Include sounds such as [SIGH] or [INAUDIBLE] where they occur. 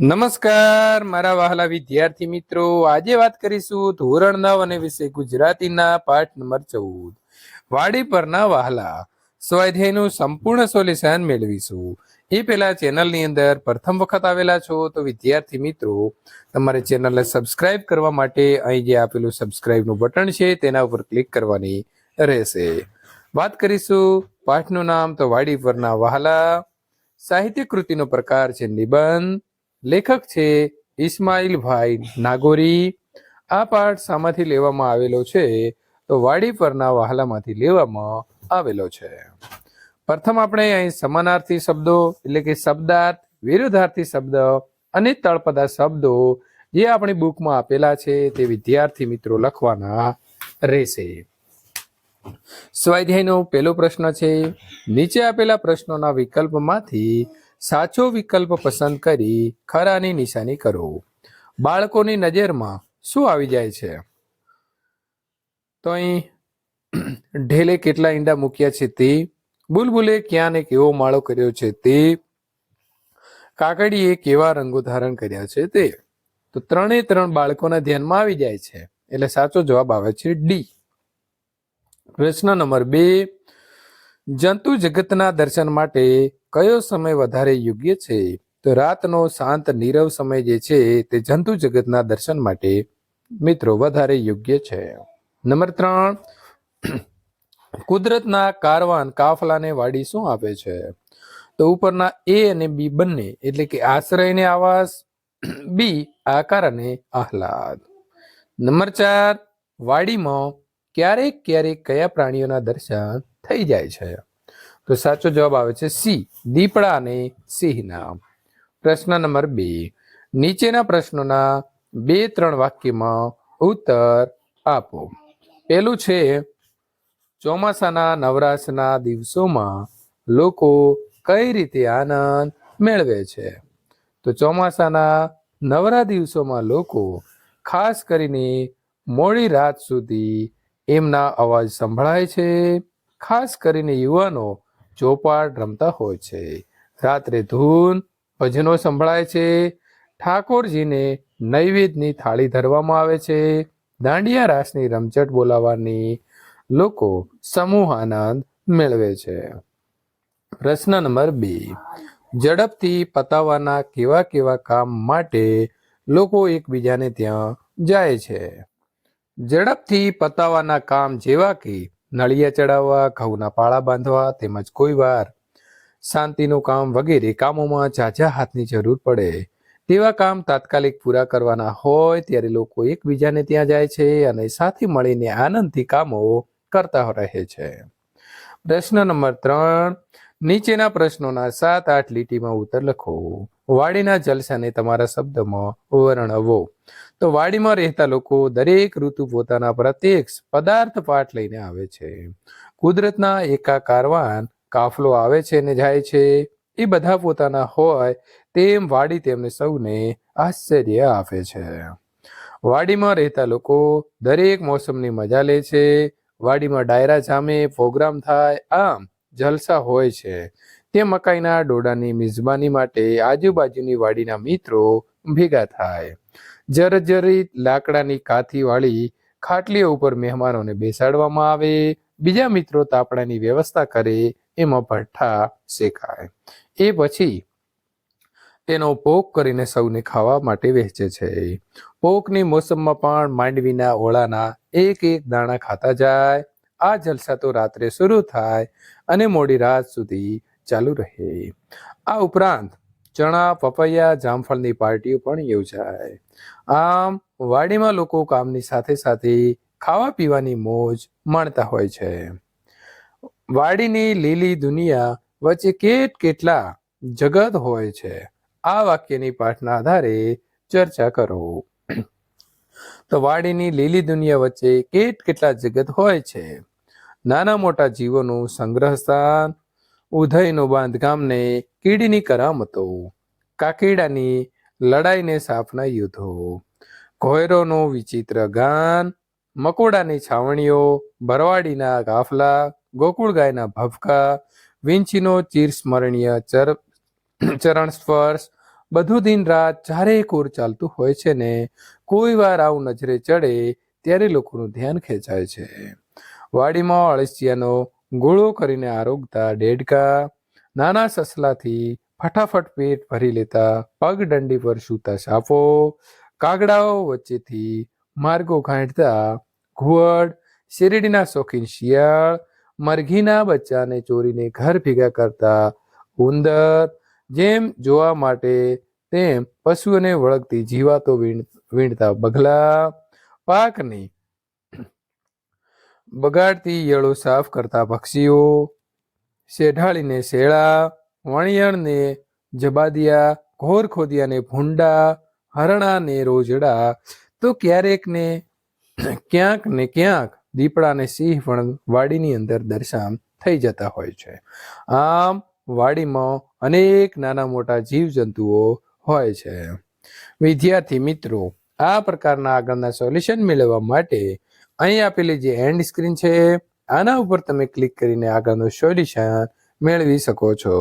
નમસ્કાર, મારા વહાલા વિદ્યાર્થી મિત્રો. આજે વાત કરીશું ધોરણ નવ અને વિષય ગુજરાતીના પાઠ નંબર ચૌદ. વાડી પરના વહાલા. સ્વાધ્યાયનું સંપૂર્ણ સોલ્યુશન મેળવીશું. એ પહેલા ચેનલની અંદર પ્રથમ વખત આવેલા છો તો વિદ્યાર્થી મિત્રો, તમારે ચેનલને સબસ્ક્રાઇબ કરવા માટે અહીં જે આપેલું સબસ્ક્રાઇબનું બટન છે તેના ઉપર ક્લિક કરવાની રહેશે. વાત કરીશું પાઠનું નામ તો વાડી પરના વહાલા. સાહિત્ય કૃતિનો પ્રકાર છે નિબંધ. લેખક છે ઇસ્માઇલભાઈ નાગોરી. આ પાઠ શામાંથી લેવામાં આવેલો છે, તો વાડી પરના વહાલામાંથી લેવામાં આવેલો છે. પ્રથમ આપણે અહીં સમાનાર્થી શબ્દો, એટલે કે શબ્દાર્થ, વિરુદ્ધાર્થી શબ્દ અને તળપદા શબ્દો જે આપણી બુકમાં આપેલા છે તે વિદ્યાર્થી મિત્રો લખવાના રહેશે. સ્વાધ્યાયનો પહેલો પ્રશ્ન છે, નીચે આપેલા પ્રશ્નોના વિકલ્પમાંથી સાચો વિકલ્પ પસંદ કરી ખરાની નિશાની કરો. બાળકોની નજરમાં શું આવી જાય છે? તો અહીં ઢેલે કેટલા ઈંડા મૂક્યા છે તે, બુલબુલે ક્યાં ને કેવો માળો કર્યો છે તે, કાકડીએ કેવા રંગો ધારણ કર્યા છે તે. તો ત્રણે ત્રણ બાળકોના ધ્યાનમાં આવી જાય છે. એટલે સાચો જવાબ આવે છે ડી. પ્રશ્ન નંબર બે, જંતુ જગતના દર્શન માટે કયો સમય વધારે યોગ્ય છે? તો રાતનો શાંત નીરવ સમય જે છે, તે જંતુ જગતના દર્શન માટે મિત્રો વધારે યોગ્ય છે. નંબર ત્રણ, [CLEARS THROAT] કુદરતના કારવાન કાફલાને વાડી શું આપે છે? તો ઉપરના એ અને બી બંને, એટલે કે આશ્રયને આવાસ, [CLEARS THROAT] બી આકાર અને આહલાદ. નંબર ચાર, વાડીમાં ક્યારેક ક્યારેક કયા પ્રાણીઓના દર્શન થઈ જાય છે? તો સાચો જવાબ આવે છે સી દીપડા અને સિંહના પ્રશ્ન નંબર બે, નીચેના પ્રશ્નોના બે ત્રણ વાક્યમાં ઉત્તર આપો. પેલું છે, ચોમાસાના નવરાશના દિવસોમાં લોકો કઈ રીતે આનંદ મેળવે છે? તો ચોમાસાના નવરા દિવસોમાં લોકો ખાસ કરીને મોડી રાત સુધી એમના અવાજ સંભળાય છે. ખાસ કરીને યુવાનો ચોપાટ રમતા હોય છે. રાત્રે ધૂન ભજનો સંભળાય છે. ઠાકોરજીને નૈવેદ્યની થાળી ધરવામાં આવે છે. દાંડિયા રાસની રમઝટ બોલાવવાની લોકો સમૂહ આનંદ મેળવે છે. પ્રશ્ન નંબર બે. ઝડપથી પતાવવાના કેવા કેવા કામ માટે લોકો એકબીજાને ત્યાં જાય છે? ઝડપથી પતાવવાના કામ જેવા કે નળિયા ચડાવવા, ઘઉંના પાળા બાંધવા તેમજ કોઈ વાર શાંતિનું કામ વગેરે કામોમાં ઝાઝા હાથની જરૂર પડે. તેવા કામ તાત્કાલિક પૂરા કરવાના હોય ત્યારે લોકો એકબીજાને ત્યાં જાય છે અને સાથે મળીને આનંદથી કામો કરતા રહે છે. પ્રશ્ન નંબર ત્રણ નીચેના પ્રશ્નોના સાત આઠ લીટીમાં ઉત્તર લખો. વાડીના જલસાને તમારા શબ્દમાં વર્ણવો. તો વાડીમાં રહેતા લોકો દરેક ઋતુ પોતાના પ્રત્યક્ષ પદાર્થ પાઠ લઈને આવે છે. કુદરતના એકાકારવાન કાફલો આવે છે ને જાય છે. એ બધા પોતાના હોય તેમ વાડી તેમને સૌને આશ્ચર્ય આપે છે. વાડીમાં રહેતા લોકો દરેક મોસમની મજા લે છે. વાડીમાં ડાયરા જામે, પ્રોગ્રામ થાય, આમ જલસા હોય છે. તે મકાઈના ડોડાની મિજબાની માટે આજુબાજુની વાડીના મિત્રો ભેગા થાય. જરજરી લાકડાની કાથી વાળી ખાટલીઓ ઉપર મહેમાનોને બેસાડવામાં આવે. બીજા મિત્રો તાપણાની વ્યવસ્થા કરે, એમાં ભઠ્ઠા શેકાય. એ પછી તેનો પોક કરીને સૌને ખાવા માટે વહેંચે છે. પોકની મોસમમાં પણ માંડવીના ઓળાના એક એક દાણા ખાતા જાય. આ જલસા તો રાત્રે શરૂ થાય અને મોડી રાત સુધી ચાલુ રહે. આ ઉપરાંત ચણા, પપૈયા, જામફળની પાર્ટીઓ પણ યોજાય. આમ વાડીમાં લોકો કામની સાથે સાથે ખાવા પીવાની મોજ માણતા હોય છે. વાડીની લીલી દુનિયા વચ્ચે કેટ કેટલા જગત હોય છે, આ વાક્યની પાઠના આધારે ચર્ચા કરો. તો વાડીની લીલી દુનિયા વચ્ચે કેટ કેટલા જગત હોય છે નાના મોટા જીવોનું સંગ્રહ સ્થાન ઉધયનું બાંધકામને કીડીની કરામતો, કાકીડાની લડાઈને સાપના યુદ્ધો, ઘોયરોનું વિચિત્ર ગાન, મકોડાની છાવણીઓ, ભરવાડીના ગાફલા, ગોકુળ ગાયના ભભકા વિંચીનો ચિરસ્મરણીય ચર, ચરણ સ્પર્શ, બધું દિન રાત ચારે કોર ચાલતું હોય છે ને કોઈ વાર આવું નજરે ચડે ત્યારે લોકોનું ધ્યાન ખેંચાય છે. વાડીમાં અળસિયાનો ગોળો કરીને આરોગતા ડેડકા. નાના સસલાથી ફટાફટ પેટ ભરી લેતા પગ દંડી પર સૂતા સાપો. કાગડાઓ વચ્ચેથી માર્ગો ગાંઠતા ઘુવડ, શેરડીના શોખીન શિયાળ, મરઘીના બચ્ચાને ચોરીને ઘર ભેગા કરતા ઉંદર. જેમ જોવા માટે તેમ પશુઓને વળગતી જીવાતો વીણતા બગલા. પાકની બગાડતી યળો સાફ કરતા પક્ષીઓ, શેઢાળીને શેળા વણિયણને જબાદિયા, ઘોર ખોદિયાને ભૂંડા, હરણાને રોજડા. તો ક્યારેક ને ક્યાંક ને ક્યાંક દીપડાને સિંહ પણ વાડીની અંદર દર્શાન થઈ જતા હોય છે. આમ વાડીમાં અનેક નાના મોટા જીવજંતુઓ હોય છે. વિદ્યાર્થી મિત્રો, આ પ્રકારના આગળના સોલ્યુશન મેળવવા માટે અહીં આપેલી જે એન્ડ સ્ક્રીન છે, આના ઉપર તમે ક્લિક કરીને આગળનું સોલ્યુશન મેળવી શકો છો.